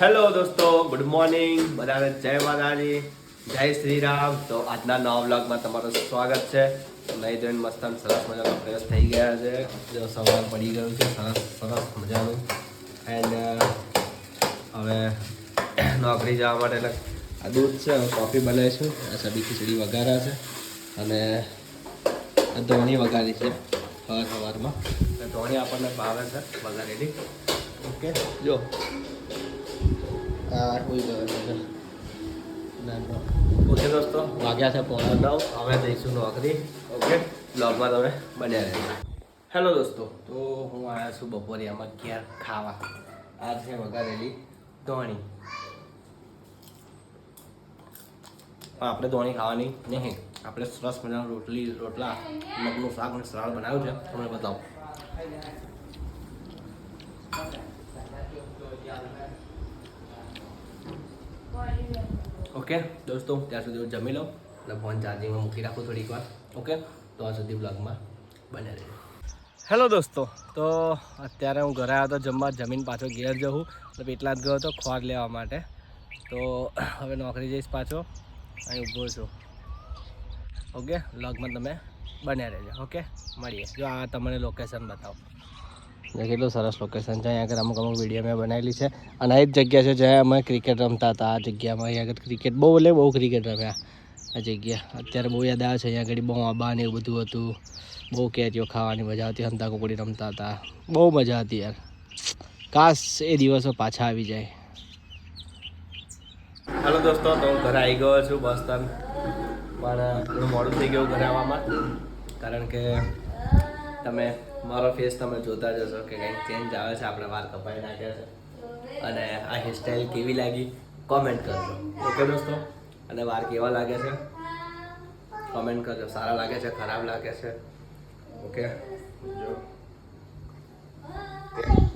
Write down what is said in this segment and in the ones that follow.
Hello દોસ્તો good morning બધાને જય માતાજી, જય શ્રી રામ તો આજના નવા વ્લોગમાં તમારું સ્વાગત છે. નહીં જોઈને મસ્ત સરસ મજાનો ફ્રેશ થઈ ગયા છે. જો સવાર પડી ગયું છે, સરસ સરસ મજાનું. એન્ડ હવે નોકરી જવા માટે એટલે આ દૂધ છે કોફી બનાવીશું. સબી ખીચડી વઘારા છે. અને ધોણી વઘારી છે, સવાર સવારમાં. ધોણી આપણને ભાવે છે, વઘારેલી. ઓકે, જો. ઓકે દોસ્તો વાગ્યા છે પોણા. નવ હવે જઈશું નોકરી. ઓકે બ્લોગમાં તમે બન્યા રહેજો. હેલો દોસ્તો તો હું આવ્યા છું બપોરે આમાં ઘેર ખાવા. આ છે વઘારેલી ધોણી. પણ આપણે ધોણી ખાવાની નહીં. આપણે સરસ મજાનું રોટલી રોટલા મગનું શાક અને સલાડ બનાવ્યું છે. તમને બતાવું. ઓકે દોસ્તો, ત્યાં સુધી હું જમી લઉં અને ફોન ચાર્જિંગમાં મૂકી રાખું થોડીક વાર. ઓકે તો આ સુધી બ્લોગમાં બને રહેજો. હેલો દોસ્તો, તો અત્યારે હું ઘરે આવ્યો તો જમવા જમીન પાછો ઘેર જવું. તો એટલા જ ગયો હતો ખોર લેવા માટે. તો હવે નોકરી જઈશ પાછો, અહીં ઊભો છું. ઓકે બ્લોગમાં તમે બન્યા રહેજો. ઓકે મળીએ. જો આ તમને લોકેશન બતાવો. જો કેટલું સરસ લોકેશન છે. અહીંયા આગળ અમુક અમુક વીડિયો મેં બનાવેલી છે. અને આ જ જગ્યા છે જ્યાં અમે ક્રિકેટ રમતા હતા. આ જગ્યામાં અહીંયા આગળ ક્રિકેટ બહુ એટલે બહુ ક્રિકેટ રમ્યા. આ જગ્યા અત્યારે બહુ યાદ આવે છે. અહીંયા આગળ બહુ આબા એવું બધું હતું. બહુ કેરીઓ ખાવાની મજા આવતી. હંતા કુકડી રમતા હતા. બહુ મજા હતી યાર. કાશ એ દિવસો પાછા આવી જાય. હાલો દોસ્તો, તો હું ઘરે આવી ગયો છું, બસ તન. પણ થોડું મોડું થઈ ગયું ઘરે આવવામાં. કારણ કે તમે મારો ફેસ તમે જોતા જશો કે કંઈક ચેન્જ આવે છે, આપણે વાર કપાઈ નાખ્યા છે. અને આ હેરસ્ટાઈલ કેવી લાગી? કોમેન્ટ કરજો. ઓકે દોસ્તો? અને વાર કેવા લાગે છે? કોમેન્ટ કરજો. સારા લાગે છે, ખરાબ લાગે છે? ઓકે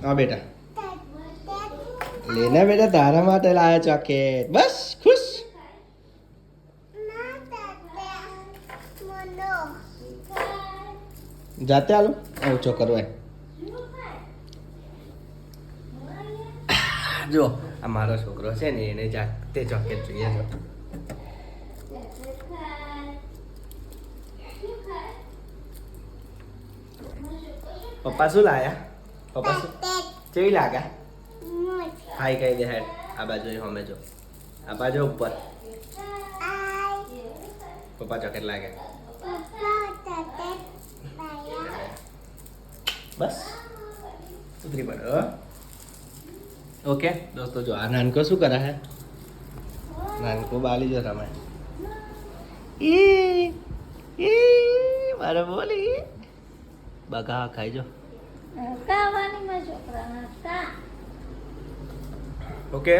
હા, બેટા. લેના બેટા, તારા માટે લાયા ચોકેટ બસ, ખુશ? જાતે આલો. ઓછો કરવાય. જો, આ મારો છોકરો છે ને, એને જાતે ચોકેટ જોઈએ છે. પપ્પા શું લાયા? પપ્પા શું? કેવી લાગ્યા હાઈ કહી દે, હેડ. આ બાજુ હમે જો. આ બાજુ ઉપર. પપ્પા ચોકેટ લાગે. બસ. ઉતરી પડો ઓકે દોસ્તો જો આ નાનકો શું કરે હે નાનકો બાલી જો રમે ઈ ઈ મારે બોલી. બગા ખાઈ જો. ઓકે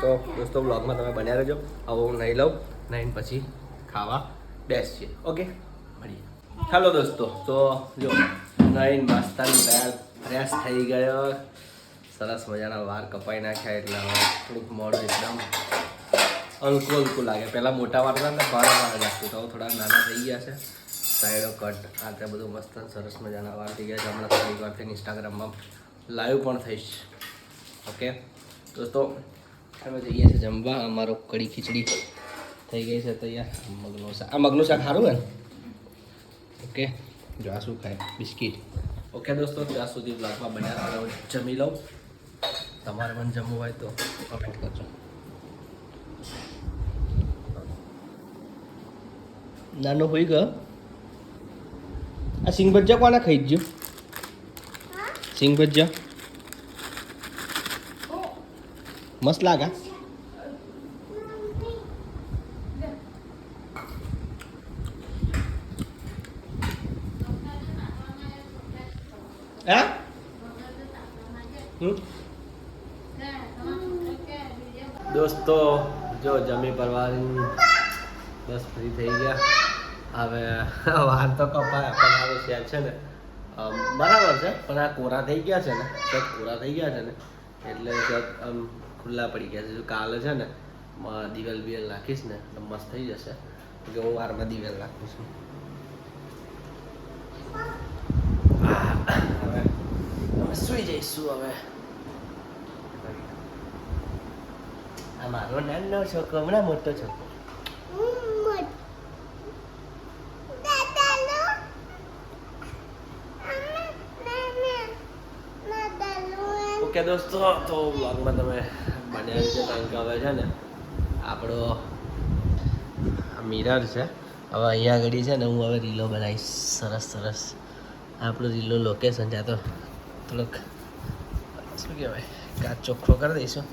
તો દોસ્તો બ્લોગમાં તમે બન્યા રહેજો. હવે હું નહીં લઉં નહીં પછી ખાવા બેસીએ. ઓકે મળીએ. હેલો દોસ્તો તો જો. નહીં મસ્તાન ફ્રેશ થઈ ગયો. સરસ મજાના વાર કપાઈ નાખ્યા એટલે હવે થોડુંક મોડું એકદમ હલકું હલકું લાગે. પહેલાં મોટા વાર હતા ભારે વાર લાગતું તો થોડા નાના થઈ ગયા છે. સાઈડો કટ આ તે બધું મસ્ત સરસ મજાના વાર થઈ ગયા છે. હમણાં થોડીક વાર થઈને ઇન્સ્ટાગ્રામમાં લાઈવ પણ થઈશ. ઓકે દોસ્તો, અમે જઈએ છીએ જમવા. અમારો કઢી ખીચડી થઈ ગઈ છે તૈયાર. મગનું શાક આ મગનું શાક સારું હે ઓકે જો આ શું ખાય. બિસ્કિટ. ઓકે દોસ્તો ત્યાં સુધી બ્લોગમાં બન્યા રહો જમી લઉં. તમારે પણ જમવું હોય તો કમેન્ટ કરજો. નાનો હોઈ ગયો. આ સિંગ ભજીયા કોને ખાઈ ગયું? સિંગ ભજીયા મસ્ત લાગા. દોસ્તો, જો જમી પરવાની બસ ફ્રી થઈ ગયા. હવે વાર તો કપાય, પણ હવે શેર છે ને. બરાબર છે, પણ આ કોરા થઈ ગયા છે ને. સહેજ કોરા થઈ ગયા છે ને. એટલે સહેજ આમ ખુલ્લા પડી ગયા છે. કાલે છે ને દિવેલ બિવેલ નાખીશ ને મસ્ત થઈ જશે. જો હું વારમાં દિવેલ નાખું છું હવે હવે સુઈ જઈશું હવે. આ મારો નાનો છોકરો હમણાં મોટો છોકરો. ઓકે દોસ્તો તો બ્લોગમાં તમે બન્યા રહેજો કારણ કે હવે છે ને? આપણો મિરર છે. હવે અહીંયા આગળ છે ને હું હવે રીલો બનાવીશ. સરસ સરસ. આપણું રીલો લોકેશન છે તો. થોડોક શું કહેવાય? કાચ ચોખ્ખો કરી દઈશું.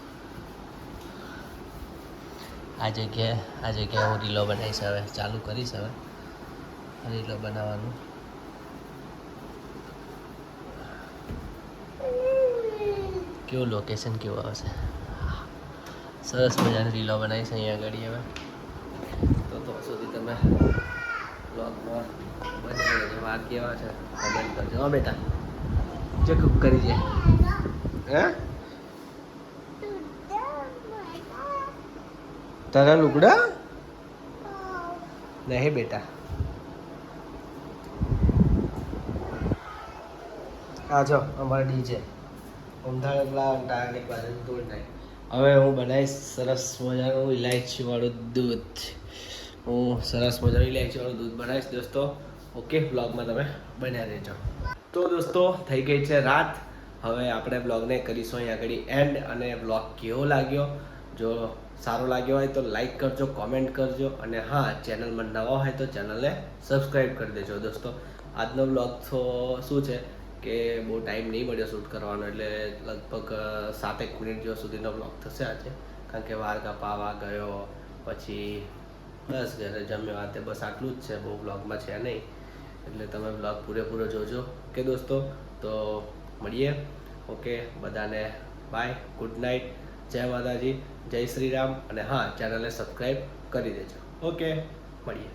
આ જગ્યાએ આ જગ્યાએ હું રીલો બનાવીશ હવે, ચાલુ કરીશ હવે. રીલો બનાવવાનું. કેવું લોકેશન કેવું આવશે સરસ મજાની રીલો બનાવીશ અહીંયા આગળ હવે. તો તો સુધી તમે બ્લોગમાં બની વાર કેવા છે. કમેન્ટ કરજો. બેટા. કુક કરી જાય હે? તારા લુગડા? નહીં બેટા. આ જો અમારા ડીજે. ઊંધાણ એટલા ટાયરની બાજુ દૂર નહીં. હવે હું બનાવીશ સરસ મજાનું ઇલાયચી વાળું દૂધ. હું સરસ મજાનું ઇલાયચી વાળું દૂધ બનાવીશ દોસ્તો. ઓકે બ્લોગમાં તમે બન્યા રહેજો. તો દોસ્તો, થઈ ગઈ છે રાત. હવે આપણે બ્લોગને કરીશું અહીં આગળ એન્ડ અને બ્લોગ કેવો લાગ્યો? જો સારો લાગ્યો હોય તો લાઈક કરજો કોમેન્ટ કરજો અને હા ચેનલમાં નવા હોય તો ચેનલને સબસ્ક્રાઈબ કરી દેજો દોસ્તો. આજનો બ્લોગ તો શું છે કે બહુ ટાઈમ નહીં મળ્યો શૂટ કરવાનો એટલે લગભગ સાતેક મિનિટ જેવો સુધીનો બ્લોગ થશે આજે. કારણ કે વાર કપાવા ગયો, પછી બસ ઘરે જમ્યો તે બસ આટલું જ છે, બહુ બ્લોગમાં છે નહીં. એટલે તમે બ્લોગ પૂરેપૂરો જોજો. કે દોસ્તો? તો મળીએ. ઓકે બધાને બાય ગુડ નાઇટ જય માતાજી, જય શ્રી રામ અને હા ચેનલને સબસ્ક્રાઈબ કરી દેજો. ઓકે મળીએ.